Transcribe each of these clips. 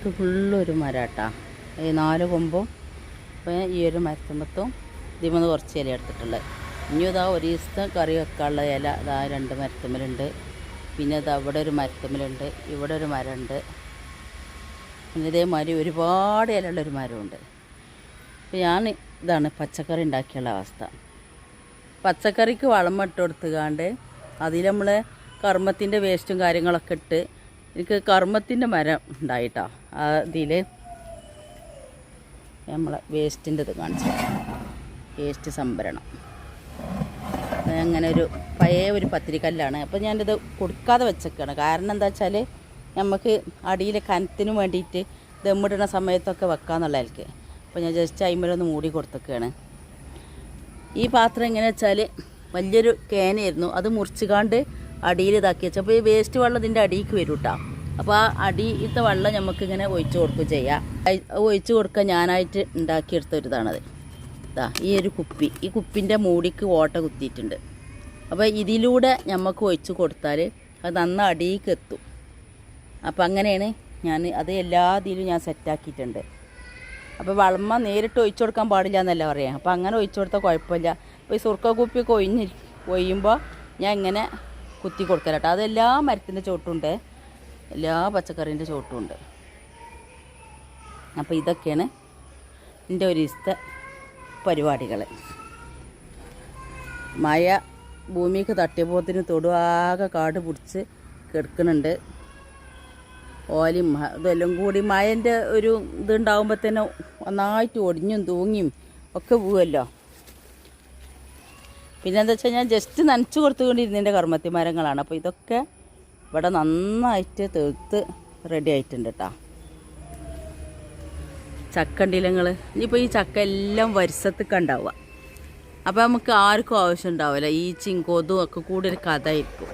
ഇത് ഫുള്ളൊരു മരാട്ടാ. ഈ നാല് കൊമ്പും ഈ ഒരു മരത്തുമ്പത്തും ഇതിമെന്ന് കുറച്ച് ഇല എടുത്തിട്ടുള്ളത് ഇനി ഇതാ ഒരു ദിവസത്തെ കറി വെക്കാനുള്ള ഇല ഇതാ രണ്ട് മരത്തുമ്മലുണ്ട്. പിന്നെ ഇത് അവിടെ ഒരു മരത്തുമ്മലുണ്ട് ഇവിടെ ഒരു മരമുണ്ട്. പിന്നെ ഇതേമാതിരി ഒരുപാട് ഇല ഒരു മരമുണ്ട്. അപ്പോൾ ഞാൻ ഇതാണ് പച്ചക്കറി ഉണ്ടാക്കിയുള്ള അവസ്ഥ. പച്ചക്കറിക്ക് വളം ഇട്ട് കൊടുത്തുകാണ്ട് അതിൽ നമ്മൾ കർമ്മത്തിന്റെ വേസ്റ്റും കാര്യങ്ങളൊക്കെ ഇട്ട് എനിക്ക് കർമ്മത്തിന്റെ മരം ഉണ്ടായിട്ടോ. അതിൽ നമ്മളെ വേസ്റ്റിന്റെ ഇത് കാണിച്ചു വേസ്റ്റ് സംഭരണം. അങ്ങനെ ഒരു പഴയ ഒരു പത്തിരിക്കല്ലാണ്. അപ്പോൾ ഞാനിത് കൊടുക്കാതെ വെച്ചേക്കാണ്. കാരണം എന്താ വെച്ചാൽ നമുക്ക് അടിയിലെ കനത്തിന് വേണ്ടിയിട്ട് ദമ്മിടുന്ന സമയത്തൊക്കെ വെക്കാന്നുള്ളതിലേക്ക് അപ്പോൾ ഞാൻ ജസ്റ്റ് അയിമലൊന്ന് മൂടി കൊടുത്തേക്കാണ്. ഈ പാത്രം എങ്ങനെ വെച്ചാൽ വലിയൊരു കേനയായിരുന്നു അത് മുറിച്ചുകാണ്ട് അടിയിൽ ഇതാക്കി വെച്ചു. അപ്പോൾ ഈ വേസ്റ്റ് വെള്ളം ഇതിന്റെ അടിയിലേക്ക് വരും കേട്ടോ അപ്പോൾ ആ അടിയിലത്തെ വെള്ളം നമുക്കിങ്ങനെ ഒഴിച്ചു കൊടുക്കുക ചെയ്യാം. ഒഴിച്ച് കൊടുക്കാൻ ഞാനായിട്ട് ഉണ്ടാക്കിയെടുത്ത ഒരു ഇതാ ഈ ഒരു കുപ്പി. ഈ കുപ്പിന്റെ മൂടിക്ക് ഓട്ട കുത്തിയിട്ടുണ്ട്. അപ്പോൾ ഇതിലൂടെ നമുക്ക് ഒഴിച്ചു കൊടുത്താൽ അത് നന്ന അടിയിലേക്ക് എത്തും. അപ്പോൾ അങ്ങനെയാണ് ഞാൻ അത് എല്ലാ ഇതിലും ഞാൻ സെറ്റാക്കിയിട്ടുണ്ട് അപ്പോൾ വളമ നേരിട്ട് ഒഴിച്ചു കൊടുക്കാൻ പാടില്ല എന്നല്ല പറയാം. അപ്പോൾ അങ്ങനെ ഒഴിച്ചു കൊടുത്താൽ കുഴപ്പമില്ല. അപ്പോൾ ഈ സുർക്ക കുപ്പിയൊക്കെ ഒഴിഞ്ഞ് ഒഴിയുമ്പോൾ ഞാൻ ഇങ്ങനെ കുത്തി കൊടുക്കലട്ടോ അതെല്ലാ മരത്തിന്റെ ചോട്ടുണ്ട് എല്ലാ പച്ചക്കറീന്റെ ചോട്ടുണ്ട് അപ്പോൾ ഇതൊക്കെയാണ് എന്റെ ഒരു ഇഷ്ട പരിപാടികൾ മഴ ഭൂമിക്ക് തട്ടിയപ്പോത്തിന് തൊടുവാകെ കാട് പിടിച്ച് കിടക്കുന്നുണ്ട് ഓലി ഇതെല്ലാം കൂടി മഴന്റെ ഒരു ഇതുണ്ടാകുമ്പോൾ തന്നെ നന്നായിട്ട് ഒടിഞ്ഞും തൂങ്ങിയും ഒക്കെ പോവുമല്ലോ പിന്നെ എന്താ വെച്ചാൽ ഞാൻ ജസ്റ്റ് നനച്ചു കൊടുത്തുകൊണ്ടിരുന്നതിന്റെ കർമ്മത്തി മരങ്ങളാണ് അപ്പോൾ ഇതൊക്കെ ഇവിടെ നന്നായിട്ട് തീർത്ത് റെഡി ആയിട്ടുണ്ട് കേട്ടോ ചക്ക ഉണ്ടീലങ്ങൾ ഇനിയിപ്പോൾ ഈ ചക്ക എല്ലാം വരുസത്തൊക്കെ ഉണ്ടാവുക. അപ്പോൾ നമുക്ക് ആർക്കും ആവശ്യം ഉണ്ടാവില്ല. ഈ ചിങ്കോതും ഒക്കെ കൂടി ഒരു കഥയായിരിക്കും.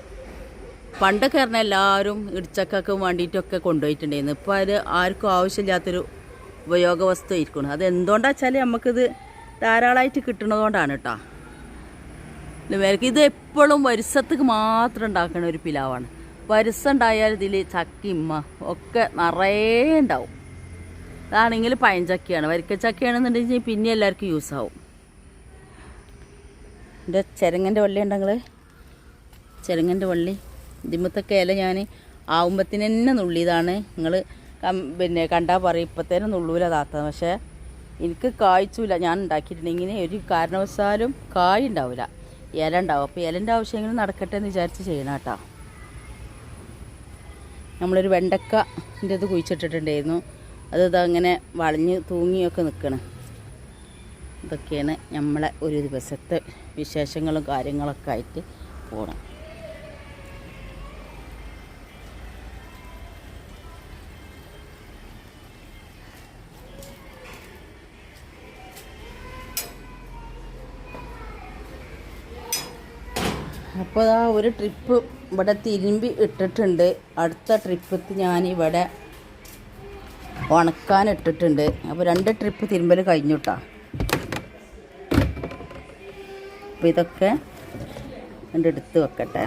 പണ്ടൊക്കെ പറഞ്ഞാൽ എല്ലാവരും ഇടിച്ചക്കൊക്കെ വേണ്ടിയിട്ടൊക്കെ കൊണ്ടുപോയിട്ടുണ്ടായിരുന്നു. ഇപ്പോൾ അത് ആർക്കും ആവശ്യമില്ലാത്തൊരു ഉപയോഗ വസ്തു ആയിരിക്കണം അത് എന്തുകൊണ്ടാച്ചാൽ നമുക്കിത് ധാരാളമായിട്ട് കിട്ടുന്നതുകൊണ്ടാണ് കേട്ടോ ഇവർക്ക് ഇത് എപ്പോഴും വരുസത്തേക്ക് മാത്രം ഉണ്ടാക്കുന്ന ഒരു പിലാവാണ്. വരിസ ഉണ്ടായാൽ ഇതിൽ ചക്കിമ്മ ഒക്കെ നിറയെ ഉണ്ടാവും. അതാണെങ്കിൽ പഴഞ്ചക്കയാണ് വരിക്കച്ചക്കയാണെന്നുണ്ടെങ്കിൽ പിന്നെ എല്ലാവർക്കും യൂസ് ആവും. എന്റെ ചെരങ്ങന്റെ വള്ളി ഉണ്ടെങ്കിൽ ചെരങ്ങന്റെ വള്ളി. ഇതിമത്തൊക്കെ ഇല ഞാൻ ആവുമ്പത്തിന് തന്നെ നുള്ളിയതാണ്. നിങ്ങൾ പിന്നെ കണ്ടാൽ പറയും ഇപ്പത്തേനും നുള്ളൂല താത്ത. പക്ഷേ എനിക്ക് കായ്ച്ചൂല. ഞാൻ ഉണ്ടാക്കിയിട്ടുണ്ടെങ്കിൽ ഒരു കാരണവശാലും കായ് ഉണ്ടാവില്ല ഇല ഉണ്ടാവും അപ്പോൾ ഇലന്റെ ആവശ്യങ്ങൾ നടക്കട്ടെ എന്ന് വിചാരിച്ച് ചെയ്യണം കേട്ടോ. നമ്മളൊരു വെണ്ടക്കന്റെ ഇത് കുഴിച്ചിട്ടിട്ടുണ്ടായിരുന്നു. അത് ഇതങ്ങനെ വളഞ്ഞ് തൂങ്ങിയൊക്കെ നിൽക്കണം ഇതൊക്കെയാണ് നമ്മളെ ഒരു ദിവസത്തെ വിശേഷങ്ങളും കാര്യങ്ങളൊക്കെ ആയിട്ട് പോകണം അപ്പോൾ ആ ഒരു ട്രിപ്പ് ഇവിടെ തിരുമ്പി ഇട്ടിട്ടുണ്ട്. അടുത്ത ട്രിപ്പ് ഞാൻ ഇവിടെ ഉണക്കാൻ ഇട്ടിട്ടുണ്ട്. അപ്പോൾ രണ്ട് ട്രിപ്പ് തിരുമ്പൽ കഴിഞ്ഞു കേട്ടോ അപ്പോൾ ഇതൊക്കെ എന്റെ എടുത്ത് വെക്കട്ടെ.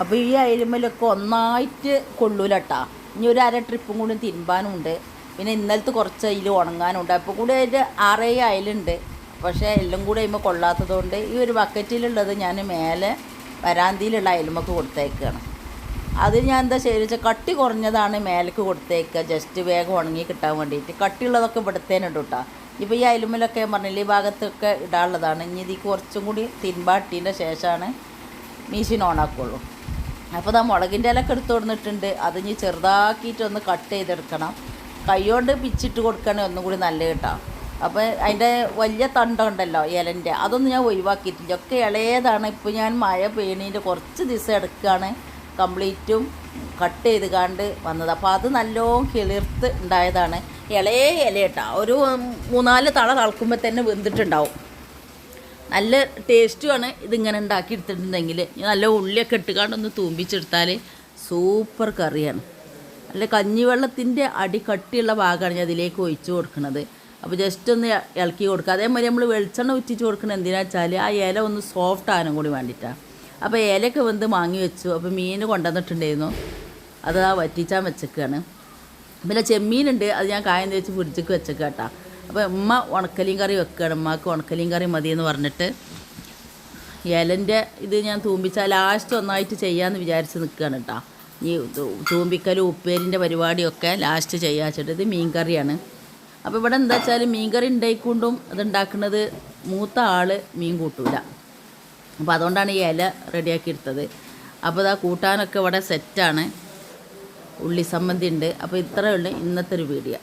അപ്പോൾ ഈ അയലുമലൊക്കെ ഒന്നായിട്ട് കൊള്ളൂലട്ടാ. ഇനി ഒരു അര ട്രിപ്പും കൂടി തിരുമ്പാനുണ്ട്. പിന്നെ ഇന്നലത്തെ കുറച്ച് അതിൽ ഉണങ്ങാനുണ്ട്. അപ്പോൾ കൂടി അതിന്റെ ആറേ അയലുണ്ട്. പക്ഷേ എല്ലാം കൂടെ കഴിയുമ്പോൾ കൊള്ളാത്തതുകൊണ്ട് ഈ ഒരു ബക്കറ്റിലുള്ളത് ഞാൻ മേലെ വരാന്തിയിലുള്ള അയൽമക്ക് കൊടുത്തേക്കാണ്. അത് ഞാൻ എന്താ വെച്ചാൽ കട്ടി കുറഞ്ഞതാണ് മേലേക്ക് കൊടുത്തേക്കുക ജസ്റ്റ് വേഗം ഉണങ്ങി കിട്ടാൻ വേണ്ടിയിട്ട് കട്ടിയുള്ളതൊക്കെ ഇവിടുത്തേനുണ്ട് കേട്ടോ ഇപ്പോൾ ഈ അയലുമ്മലൊക്കെ പറഞ്ഞില്ല ഈ ഭാഗത്തൊക്കെ ഇടാനുള്ളതാണ്. ഇനി ഇതിക്ക് കുറച്ചും കൂടി തിൻപാട്ടീന്റെ ശേഷമാണ് മീഷീൻ ഓണാക്കുള്ളൂ അപ്പോൾ ആ മുളകിന്റെ ഇലക്കെ എടുത്ത് കൊടുത്തിട്ടുണ്ട് അത് ഇനി ചെറുതാക്കിയിട്ടൊന്ന് കട്ട് ചെയ്തെടുക്കണം. കൈകൊണ്ട് പിച്ചിട്ട് കൊടുക്കണേ ഒന്നും കൂടി നല്ല കേട്ടോ അപ്പോൾ അതിന്റെ വലിയ തണ്ടുണ്ടല്ലോ ഇലന്റെ അതൊന്നും ഞാൻ ഒഴിവാക്കിയിട്ടില്ല. ഒക്കെ ഇളയതാണ്. ഇപ്പോൾ ഞാൻ മഴ പെയ്യണീന്റെ കുറച്ച് ദിവസം എടുക്കുകയാണ് കംപ്ലീറ്റും കട്ട് ചെയ്ത് കാണ്ട് വന്നത്. അപ്പോൾ അത് നല്ലോണം കിളിർത്ത് ഉണ്ടായതാണ്. ഇളയ ഇല കേട്ടോ. ഒരു മൂന്നാൽ തള തളക്കുമ്പോൾ തന്നെ വെന്തിട്ടുണ്ടാവും. നല്ല ടേസ്റ്റുമാണ് ഇതിങ്ങനെ ഉണ്ടാക്കി എടുത്തിട്ടുണ്ടെങ്കിൽ നല്ല ഉള്ളിയൊക്കെ ഇട്ടുകാണ്ട് ഒന്ന് തൂമ്പിച്ചെടുത്താൽ സൂപ്പർ കറിയാണ്. നല്ല കഞ്ഞിവെള്ളത്തിന്റെ അടി കട്ടിയുള്ള ഭാഗമാണ് ഞാൻ അതിലേക്ക് ഒഴിച്ചു കൊടുക്കുന്നത് അപ്പോൾ ജസ്റ്റ് ഒന്ന് ഇളക്കി കൊടുക്കുക. അതേമാതിരി നമ്മൾ വെളിച്ചെണ്ണ ഉറ്റിച്ച് കൊടുക്കണം എന്തിനാ വെച്ചാൽ ആ ഇല ഒന്ന് സോഫ്റ്റ് ആകാനും കൂടി വേണ്ടിയിട്ടാണ് അപ്പോൾ ഇലയൊക്കെ വെന്ത് വാങ്ങി വെച്ചു. അപ്പോൾ മീൻ കൊണ്ടുവന്നിട്ടുണ്ടായിരുന്നു. അത് ആ വറ്റിച്ചാൻ വെച്ചേക്കാണ്. പിന്നെ ചെമ്മീനുണ്ട്. അത് ഞാൻ കായം തേച്ച് ഫ്രിഡ്ജിക്ക് വെച്ചേക്കാം കേട്ടോ അപ്പോൾ ഉമ്മ ഉണക്കലിയും കറി വെക്കുകയാണ് ഉമ്മക്ക് ഉണക്കലിയും കറി മതി എന്ന് പറഞ്ഞിട്ട് ഇലന്റെ ഇത് ഞാൻ തൂമ്പിച്ചാൽ ലാസ്റ്റ് ഒന്നായിട്ട് ചെയ്യാമെന്ന് വിചാരിച്ച് നിൽക്കുകയാണ് കേട്ടോ ഈ തൂമ്പിക്കലും ഉപ്പേരിന്റെ പരിപാടിയൊക്കെ ലാസ്റ്റ് ചെയ്യാച്ചിട്ട് ഇത് മീൻ കറിയാണ് അപ്പോൾ ഇവിടെ എന്താ വെച്ചാൽ മീൻകറി ഉണ്ടായിക്കൊണ്ടും അത് ഉണ്ടാക്കുന്നത് മൂത്ത ആൾ മീൻ കൂട്ടൂല. അപ്പോൾ അതുകൊണ്ടാണ് ഈ ഇല റെഡിയാക്കി എടുത്തത്. അപ്പോൾ ഇതാ കൂട്ടാനൊക്കെ ഇവിടെ സെറ്റാണ് ഉള്ളി സമ്മന്തി ഉണ്ട്. അപ്പോൾ ഇത്രയുള്ള ഇന്നത്തെ ഒരു വീഡിയോ